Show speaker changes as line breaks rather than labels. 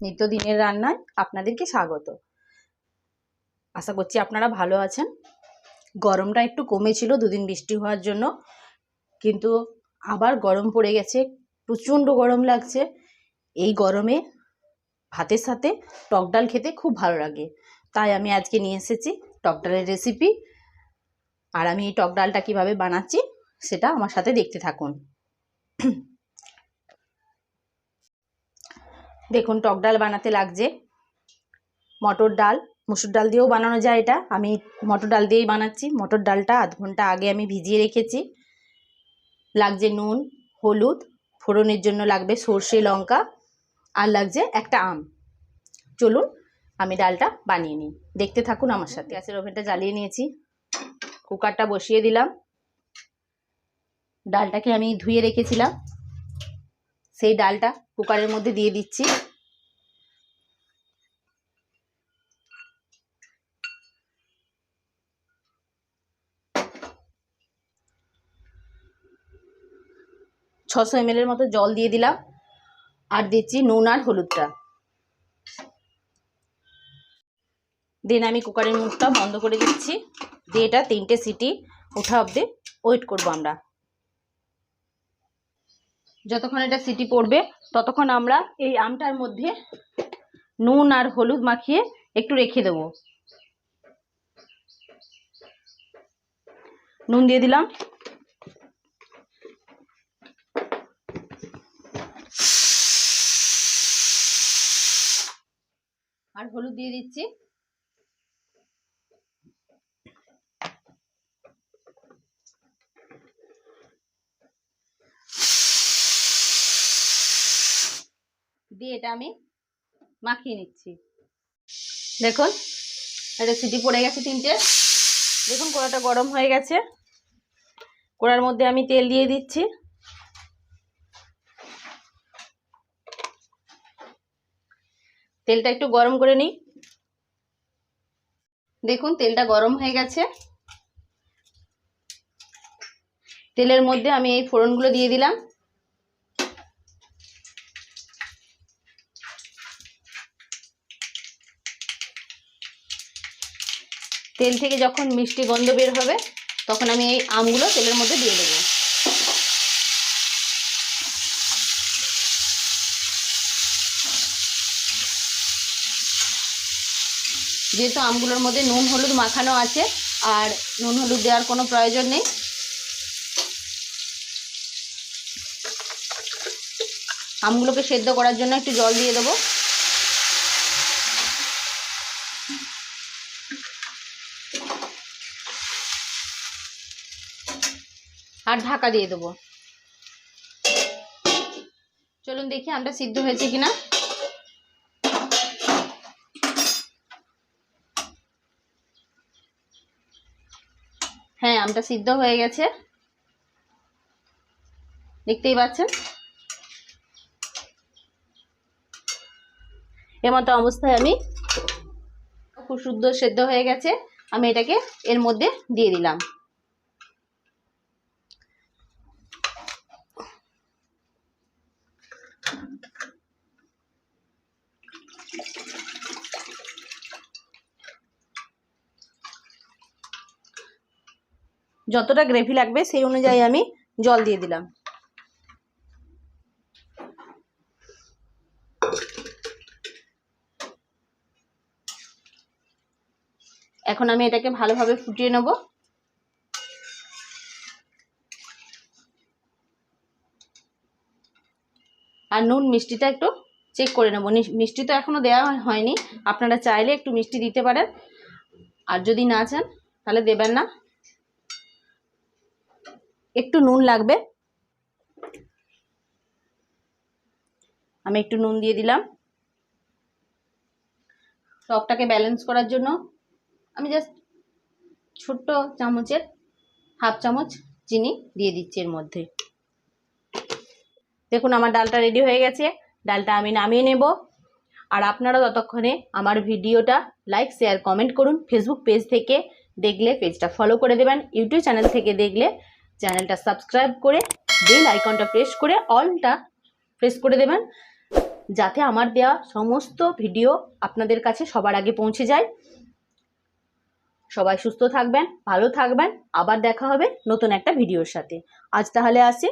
নিত্যদিনের রান্নায় আপনাদেরকে স্বাগত। আশা করছি আপনারা ভালো আছেন। গরমটা একটু কমেছিল দুদিন বৃষ্টি হওয়ার জন্য, কিন্তু আবার গরম পড়ে গেছে, প্রচণ্ড গরম লাগছে। এই গরমে ভাতের সাথে টক ডাল খেতে খুব ভালো লাগে। তাই আমি আজকে নিয়ে এসেছি টক ডালের রেসিপি আর আমি এই টক ডালটা কীভাবে বানাচ্ছি, সেটা আমার সাথে দেখতে থাকুন। দেখুন, টক ডাল বানাতে লাগছে। মটর ডাল, মুসুর ডাল দিয়েও বানানো যায় এটা। আমি মটর ডাল দিয়েই বানাচ্ছি। মটর ডালটা আধ ঘণ্টা আগে আমি ভিজিয়ে রেখেছি। লাগছে নুন, হলুদ, ফোড়নের জন্য লাগবে সর্ষে, লঙ্কা, আর লাগছে একটা আম। চলুন, আমি ডালটা বানিয়ে নিই। দেখতে থাকুন আমার সাথে। গ্যাসের ওভেনটা জ্বালিয়ে নিয়েছি। কুকারটা বসিয়ে দিলাম। ডালটাকে আমি ধুয়ে রেখেছিলাম। সেই ডালটা কুকারের মধ্যে দিয়ে দিচ্ছি। ছশো এম এর মতো জল দিয়ে দিলাম আর দিচ্ছি নুন আর হলুদটা। দেন আমি কুকারের মুখটা বন্ধ করে দিচ্ছি। দিয়ে এটা তিনটে সিটি ওঠা অবধি ওয়েট করব আমরা। যতক্ষণ এটা সিটি পড়বে, ততক্ষণ আমরা এই আমটার মধ্যে নুন আর হলুদ মাখিয়ে একটু রেখে দেবো। নুন দিয়ে দিলাম। আর হলুদ দিয়ে দিচ্ছি। দিয়ে এটা আমি মাখিয়ে নিচ্ছি। দেখুন, এটা সিটি পড়ে গেছে তিনটে। দেখুন, কড়াটা গরম হয়ে গেছে। কড়ার মধ্যে আমি তেল দিয়ে দিচ্ছি। তেলটা একটু গরম করে নিই। দেখুন, তেলটা গরম হয়ে গেছে। তেলের মধ্যে আমি এই ফোড়নগুলো দিয়ে দিলাম। তেল থেকে যখন মিষ্টি গন্ধ বের হবে, তখন আমি এই আমগুলো তেলের মধ্যে দিয়ে দেবো। যেহেতু আমগুলোর মধ্যে নুন হলুদ মাখানো আছে, আর নুন হলুদ দেওয়ার কোনো প্রয়োজন নেই। আমগুলোকে সেদ্ধ করার জন্য একটু জল দিয়ে দেবো। আর ঢাকা দিয়ে দেবো। চলুন দেখি আমটা সিদ্ধ হয়েছে কিনা। হ্যাঁ আমটা সিদ্ধ হয়ে গেছে। দেখতেই পাচ্ছেন? এমতো অবস্থায় আমি খুব শুদ্ধ, সেদ্ধ হয়ে গেছে। আমি এটাকে এর মধ্যে দিয়ে দিলাম। যতটা গ্রেভি লাগবে সেই অনুযায়ী আমি জল দিয়ে দিলাম। এখন আমি এটাকে ভালোভাবে ফুটিয়ে নেব। আর নুন মিষ্টিটা একটু চেক করে নেব। মিষ্টি তো এখনও দেওয়া হয়নি। আপনারা চাইলে একটু মিষ্টি দিতে পারেন। আর যদি না চান, তাহলে দেবেন না। একটু নুন লাগবে। আমি একটু নুন দিয়ে দিলাম। টকটাকে ব্যালেন্স করার জন্য আমি জাস্ট ছোট্ট চামচের হাফ চামচ চিনি দিয়ে দিচ্ছি এর মধ্যে। দেখুন আমার ডালটা রেডি হয়ে গেছে। ডালটা আমি নামিয়ে নেব। আর আপনারা ততক্ষণে আমার ভিডিওটা লাইক শেয়ার কমেন্ট করুন। ফেসবুক পেজ থেকে দেখলে পেজটা ফলো করে দেবেন। ইউটিউব চ্যানেল থেকে দেখলে চ্যানেলটা সাবস্ক্রাইব করে, বেল আইকনটা প্রেস করে, অলটা প্রেস করে দেবেন, যাতে আমার দেওয়া সমস্ত ভিডিও আপনাদের কাছে সবার আগে পৌঁছে যায়। সবাই সুস্থ থাকবেন, ভালো থাকবেন, আবার দেখা হবে নতুন একটা ভিডিওর সাথে। আজ তাহলে আসি।